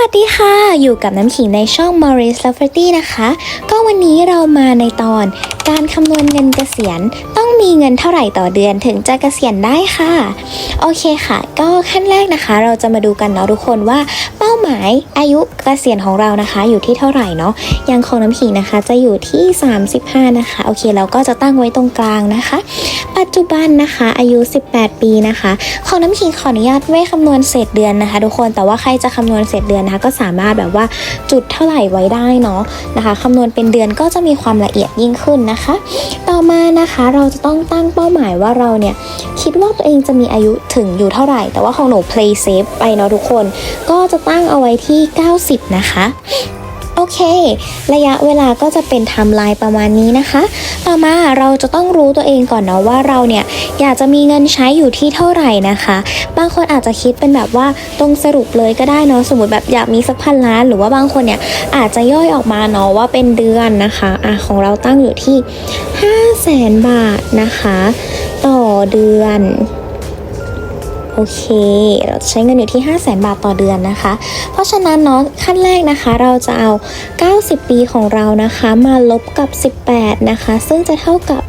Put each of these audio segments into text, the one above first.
วัสดีค่ะ อยู่กับน้ำขิงในช่อง Maurice l a f e r t y นะคะ ก็วันนี้เรามาในตอน การคำนวณเงินเกษียณ ต้องมีเงินเท่าไหร่ต่อเดือนถึงจะเกษียณได้ค่ะ โอเคค่ะ ก็ขั้นแรกนะคะ เราจะมาดูกันเนาะทุกคนว่าาหมายอายุเกษียณของเรานะคะอยู่ที่เท่าไหร่เนาะอย่างของน้ำขิงนะคะจะอยู่ที่ 35 นะคะโอเคเราก็จะตั้งไว้ตรงกลางนะคะ ปัจจุบันนะคะอายุ 18 ปีนะคะ ของน้ำขิงขออนุญาตไม่คำนวณเศษเดือนนะคะ ทุกคนแต่ว่าใครจะคำนวณเศษเดือนนะคะก็สามารถแบบว่าจุดเท่าไหร่ไว้ได้เนาะนะคะคำนวณเป็นเดือนก็จะมีความละเอียดยิ่งขึ้นนะคะ ต่อมานะคะเราจะต้องตั้งเป้าหมายว่าเราเนี่ยคิดว่าตัวเองจะมีอายุถึงอยู่เท่าไหร่ แต่ว่าของหนู play safe ไปเนาะทุกคน ก็จะตั้ง้งเอาไว้ที่ 90 นะคะโอเค ระยะเวลาก็จะเป็นไทม์ไลน์ประมาณนี้นะคะ ต่อมาเราจะต้องรู้ตัวเองก่อนเนาะว่าเราเนี่ยอยากจะมีเงินใช้อยู่ที่เท่าไหร่นะคะ บางคนอาจจะคิดเป็นแบบว่าตรงสรุปเลยก็ได้เนาะสมมติแบบอยากมีสักพันล้าน หรือว่าบางคนเนี่ยอาจจะย่อยออกมาเนาะว่าเป็นเดือนนะคะอะของเราตั้งอยู่ที่ 5 0 0แสนบาทนะคะ ต่อเดือน เค เราจะใช้เงินอยู่ที่ 5 0 0แสนบาทต่อเดือนนะคะ เพราะฉะนั้นเนาะขั้นแรกนะคะ เราจะเอา 90 ปีของเรานะคะ มาลบกับ 18 นะคะ ซึ่งจะเท่ากับ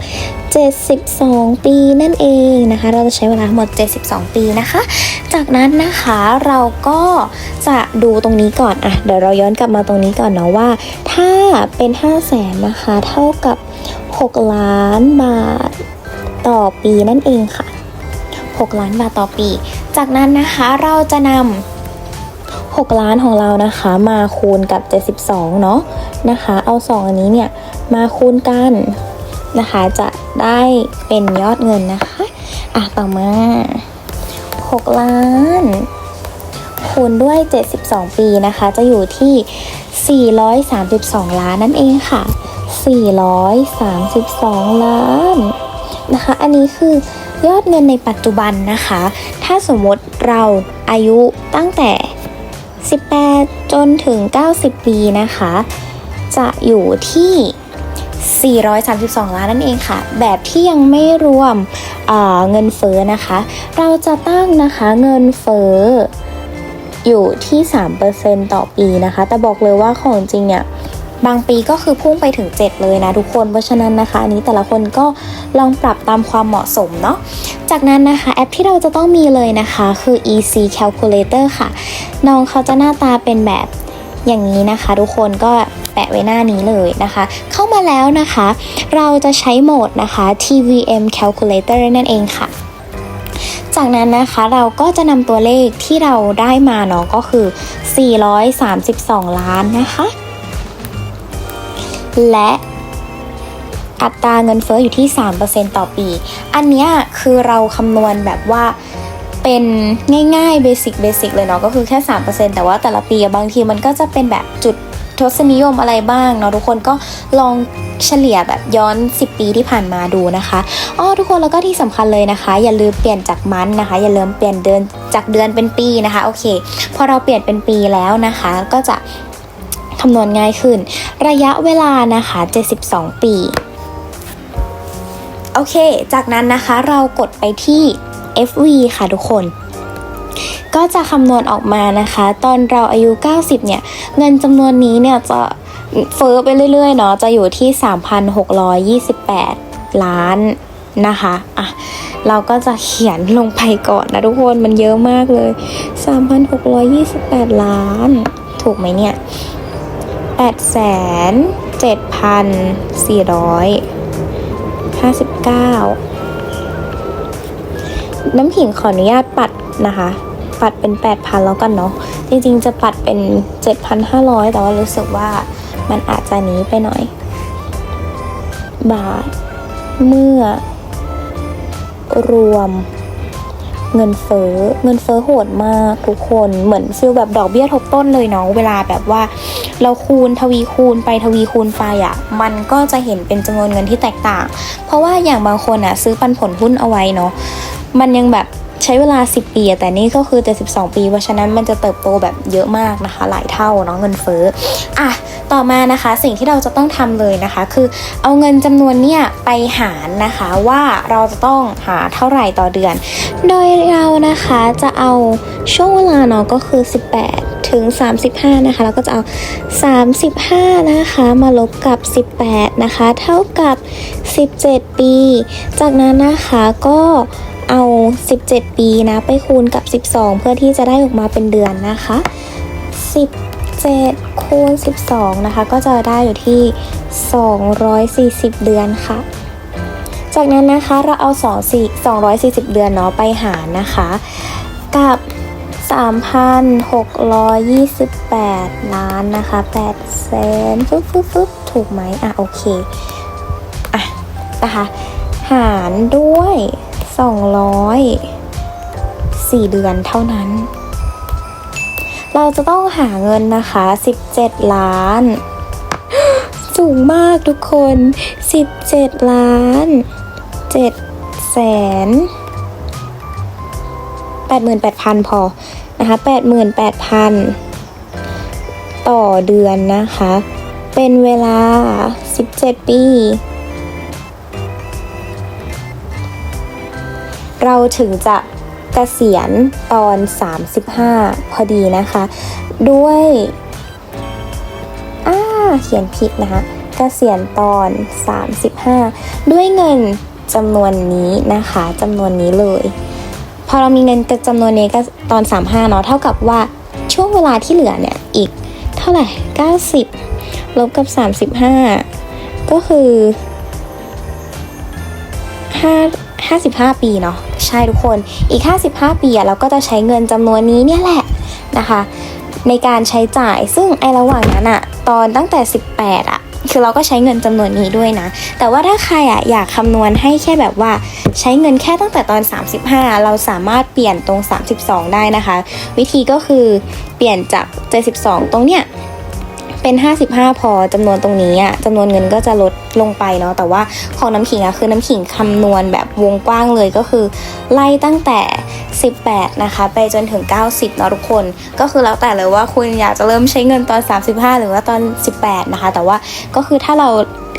72 ปีนั่นเองนะคะ เราจะใช้เวลาทั้งหมด 72 ปีนะคะ จากนั้นนะคะเราก็จะดูตรงนี้ก่อนอะเดี๋ยวเราย้อนกลับมาตรงนี้ก่อนเนาะว่า ถ้าเป็น 5 0 0แสนนะคะ เท่ากับ 6 ล้านบาทต่อปีนั่นเองค่ะ 6 ล้านบาทต่อปี จากนั้นนะคะเราจะนำ6 ล้านของเรานะคะมาคูณกับ 72 เนาะนะคะ เอา 2 อันนี้เนี่ยมาคูณกันนะคะ จะได้เป็นยอดเงินนะคะอะต่อมา 6 ล้าน คูณด้วย 72 ปีนะคะ จะอยู่ที่ 432 ล้านนั่นเองค่ะ 432 ล้าน นะคะ อันนี้คือยอดเงินในปัจจุบันนะคะ ถ้าสมมติเราอายุตั้งแต่ 18 จนถึง 90 ปีนะคะ จะอยู่ที่ 432 ล้านนั่นเองค่ะ แบบที่ยังไม่รวมเเงินเฟ้อนะคะ เราจะตั้งนะคะเงินเฟ้ออยู่ที่ 3%ต่อปีนะคะ แต่บอกเลยว่าของจริงเนี่ย บางปีก็คือพุ่งไปถึง 7 เลยนะทุกคน เพราะฉะนั้นนะคะ อันนี้แต่ละคนก็ลองปรับตามความเหมาะสมเนาะ จากนั้นนะคะแอปที่เราจะต้องมีเลยนะคะคือ EC Calculator ค่ะ น้องเขาจะหน้าตาเป็นแบบอย่างนี้นะคะ ทุกคนก็แปะไว้หน้านี้เลยนะคะ เข้ามาแล้วนะคะ เราจะใช้โหมดนะคะ TVM Calculator นั่นเองค่ะจากนั้นนะคะเราก็จะนำตัวเลขที่เราได้มาเนาะก็คือ 432 ล้านนะคะ และอัตราเงินเฟ้ออยู่ที่ 3%ต่อปี อันนี้คือเราคำนวณแบบว่าเป็นง่ายๆเบสิกเบสิกเลยเนาะก็คือแค่ 3%แต่ว่าแต่ละปีบางทีมันก็จะเป็นแบบจุดทศนิยมอะไรบ้างเนาะทุกคนก็ลองเฉลี่ยแบบย้อน 10 ปีที่ผ่านมาดูนะคะอ๋อทุกคนแล้วก็ที่สำคัญเลยนะคะ อย่าลืมเปลี่ยนจากมันนะคะ อย่าลืมเปลี่ยนเดือนจากเดือนเป็นปีนะคะโอเค พอเราเปลี่ยนเป็นปีแล้วนะคะ ก็จะ คำนวณง่ายขึ้น ระยะเวลานะคะ 72 ปี โอเค จากนั้นนะคะเรากดไปที่ FV ค่ะทุกคน ก็จะคำนวณออกมานะคะ ตอนเราอายุ 90 เนี่ย เงินจำนวนนี้เนี่ยจะเฟ้อไปเรื่อยๆเนาะจะอยู่ที่ 3,628 ล้านนะคะอะเราก็จะเขียนลงไปก่อนนะทุกคนมันเยอะมากเลย 3,628 ล้าน ถูกไหมเนี่ย 8 7 4 59 น้ำผิงขออนุญาตปัดนะคะ ปัดเป็น 8,000 แล้วกันเนาะ จริงๆ จะปัดเป็น 7,500 แต่ว่ารู้สึกว่ามันอาจจะหนี้ไปหน่อย บาท เมื่อ รวมเงินเฟ้อเงินเฟ้อโหดมากทุกคนเหมือนฟิลแบบดอกเบี้ยทบต้นเลยเนาะเวลาแบบว่า เราคูณทวีคูณไปทวีคูณไปอะ่ะมันก็จะเห็นเป็นจำนวนเงินที่แตกต่าง เพราะว่าอย่างบางคนอะ่ะซื้อปันผลหุ้นเอาไว้เนาะมันยังแบบใช้เวลา 10 ปี แต่นี่ก็คือ 72 ปี เพราะฉะนั้นมันจะเติบโตแบบเยอะมากนะคะ หลายเท่าเนาะเงินเฟ้ออะต่อมานะคะสิ่งที่เราจะต้องทำเลยนะคะ คือเอาเงินจำนวนเนี่ยไปหารนะคะว่าเราจะต้องหาเท่าไหร่ต่อเดือน โดยเรานะคะจะเอาช่วงเวลาเนาะก็คือ 18 ถึง 35 นะคะแล้วก็จะเอา 35 นะคะ มาลบกับ 18 นะคะ เท่ากับ 17 ปี จากนั้นนะคะก็เอา 17 ปีนะ ไปคูณกับ 12 เพื่อที่จะได้ออกมาเป็นเดือนนะคะ 17 คูณ 12 นะคะ ก็จะได้อยู่ที่ 240 เดือนค่ะจากนั้นนะคะเราเอา 2 4 240 เดือนเนาะไปหารนะคะ กับ 3,628 ล้านนะคะ8แสนฟึ๊บฟึ๊บฟึ๊บถูกไหมอะ โอเค อะ นะคะ หารด้วย 200 4 เดือนเท่านั้น เราจะต้องหาเงินนะคะ 17 ล้าน สูงมากทุกคน 17 ล้าน7แสน 88,000 พอนะคะ88,000 ต่อเดือนนะคะ เป็นเวลา 17 ปี เราถึงจะเกษียณตอน 35 พอดีนะคะ ด้วยอ่าเขียนผิดนะคะเกษียณตอน 35 ด้วยเงินจำนวนนี้นะคะจำนวนนี้เลย พอเรามีเงินจำนวนนี้ก็ตอน 35เนาะเท่ากับว่าช่วงเวลาที่เหลือเนี่ยอีกเท่าไหร่ 90 ลบกับ 35 ก็คือ5 55 ปีเนาะใช่ทุกคนอีก 55 ปีอะเราก็จะใช้เงินจำนวนนี้เนี่ยแหละนะคะ ในการใช้จ่ายซึ่งไอระหว่างนั้นอะตอนตั้งแต่ 18อะ คือเราก็ใช้เงินจำนวนนี้ด้วยนะ แต่ว่าถ้าใครอะอยากคำนวณให้แค่แบบว่าใช้เงินแค่ตั้งแต่ตอน 35 เราสามารถเปลี่ยนตรง 32 ได้นะคะ วิธีก็คือเปลี่ยนจาก 72 ตรงเนี้ย เป็น 55 พอจำนวนตรงนี้อะจำนวนเงินก็จะลดลงไปเนาะแต่ว่าของน้ำขิงอะคือน้ำขิงคำนวณแบบวงกว้างเลยก็คือ ไล่ตั้งแต่ 18 นะคะ ไปจนถึง 90 เนาะทุกคน ก็คือแล้วแต่เลยว่าคุณอยากจะเริ่มใช้เงินตอน 35 หรือว่าตอน 18 นะคะ แต่ว่าก็คือถ้าเรา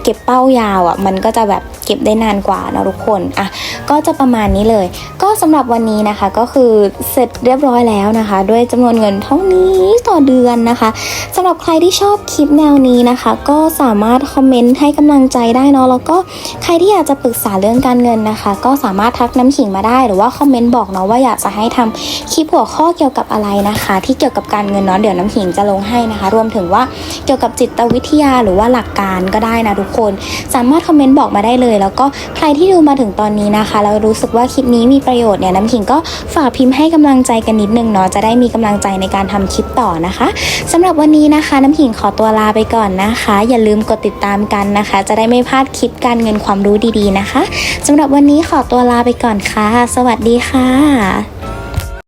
เก็บเป้ายาวอะ่ะมันก็จะแบบเก็บได้นานกว่านะทุกคนอะก็จะประมาณนี้เลย ก็สำหรับวันนี้นะคะก็คือเสร็จเรียบร้อยแล้วนะคะ ด้วยจำนวนเงินเท่านี้ต่อเดือนนะคะสำหรับใครที่ชอบคลิปแนวนี้นะคะ ก็สามารถคอมเมนต์ให้กำลังใจได้เนาะแล้วก็ใครที่อยากจะปรึกษาเรื่องการเงินนะคะ ก็สามารถทักน้ำขิงมาได้หรือว่าคอมเมนต์บอกเนาะว่าอยากจะให้ทำคลิปหัวข้อเกี่ยวกับอะไรนะคะ ที่เกี่ยวกับการเงินเนาะเดี๋ยวน้ำขิงจะลงให้นะคะ รวมถึงว่าเกี่ยวกับจิตวิทยาหรือว่าหลักการก็ได้นะทุกคน สามารถคอมเมนต์บอกมาได้เลย แล้วก็ใครที่ดูมาถึงตอนนี้นะคะ แล้วรู้สึกว่าคลิปนี้มีประโยชน์เนี่ยน้ำขิงก็ฝากพิมพ์ให้กำลังใจกันนิดนึงเนาะจะได้มีกำลังใจในการทำคลิปต่อนะคะสำหรับวันนี้นะคะ น้ำขิงขอตัวลาไปก่อนนะคะ อย่าลืมกดติดตามกันนะคะ จะได้ไม่พลาดคลิปการเงินความรู้ดีๆนะคะสำหรับวันนี้ขอตัวลาไปก่อนค่ะ สวัสดีค่ะ